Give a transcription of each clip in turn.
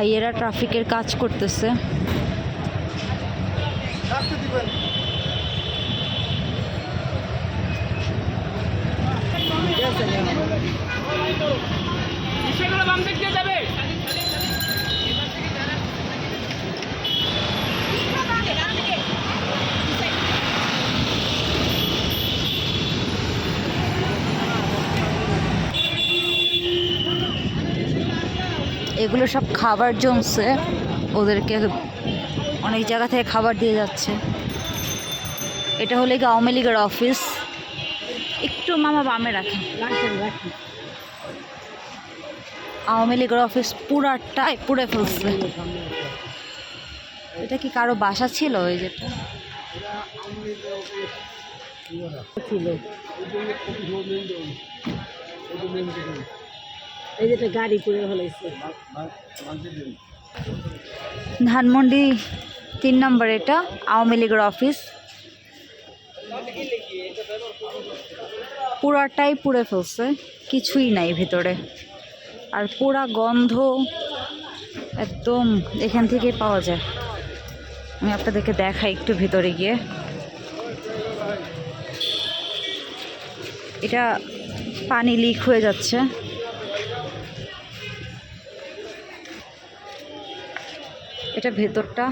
ভাইয়েরা ট্রাফিকের কাজ করতেছে সেগুলো বাম দিক দিয়ে যাবে এগুলো সব খাবার জমছে। ওদেরকে অনেক জায়গা থেকে খাবার দিয়ে যাচ্ছে। এটা হলে কি আওয়ামী লীগের অফিস একটু মামা বামে রাখেন আওয়ামী লীগের অফিস পুরাটাই পুড়ে ফেলছে। এটা কি কারও বাসা ছিল ওই যেটা ছিল। ধানমন্ডি তিন নম্বর এটা, আওয়ামী লীগের অফিস। পুরাটাই পুড়ে ফেলছে, কিছুই নাই ভিতরে। আর পুরা গন্ধ একদম এখান থেকে পাওয়া যায়। আমি আপনাদেরকে দেখাই একটু ভিতরে গিয়ে। এটা পানি লিক হয়ে যাচ্ছে। এটা ভেতরটা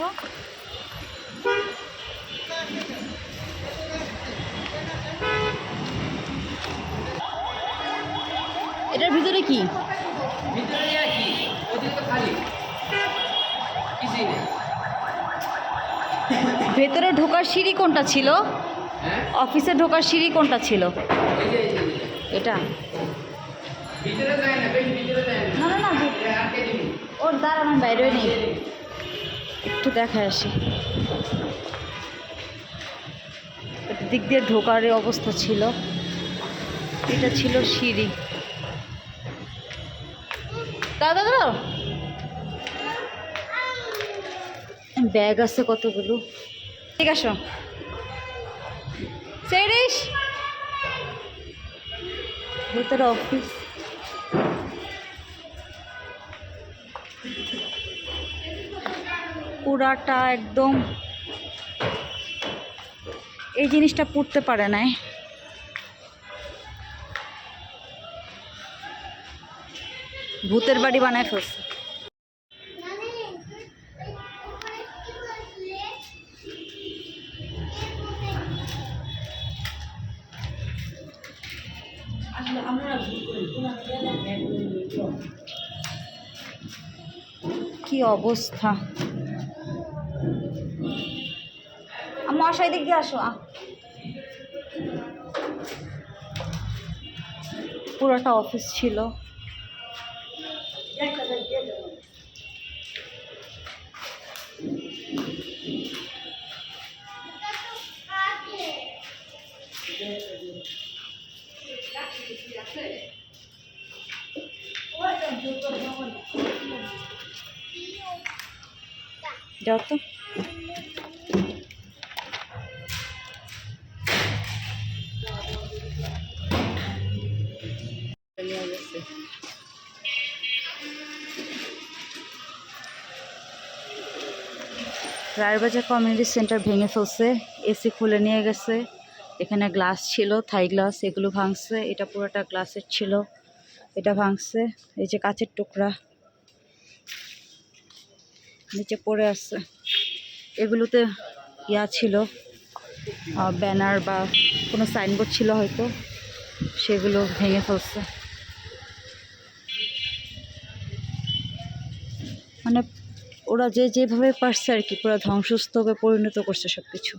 আসো এটার ভিতরে কি? ভিতরে কি? খালি। ভেতরে ঢোকার সিঁড়ি কোনটা ছিল? হ্যাঁ? অফিসে ঢোকার সিঁড়ি কোনটা ছিল। এটা? না না। না ওর দ্বার আমার বাইরে নেই। একটু দেখায় আসি। দিক দিয়ে ঢোকার অবস্থা ছিল। এটা ছিল সিঁড়ি। দাদা দাদা! ব্যাগ আছে কতগুলো? ঠিক আসো সেরিস ভেতরে অফিস। পুরাটা একদম এই জিনিসটা পড়তে পারে নাই। ভূতের বাড়ি বানায় ফেলছে। কি অবস্থা? আসো এদিক আসো। পুরোটা অফিস ছিল যাও রায়বাজার কমিউনিটি সেন্টার ভেঙে ফেলছে, এসি খুলে নিয়ে গেছে, এখানে গ্লাস ছিল, থাই গ্লাস, এগুলো ভাঙছে, এটা পুরোটা গ্লাসের ছিল, এটা ভাঙছে, এই যে কাচের টুকরা নিচে পড়ে আছে, এগুলোতে ইয়া ছিল ব্যানার বা কোনো সাইনবোর্ড ছিল হয়তো, সেগুলো ভেঙে ফেলছে। মানে ওরা যে যেভাবে পারছে আর কি পুরো ধ্বংসস্তূপে পরিণত করছে সব কিছু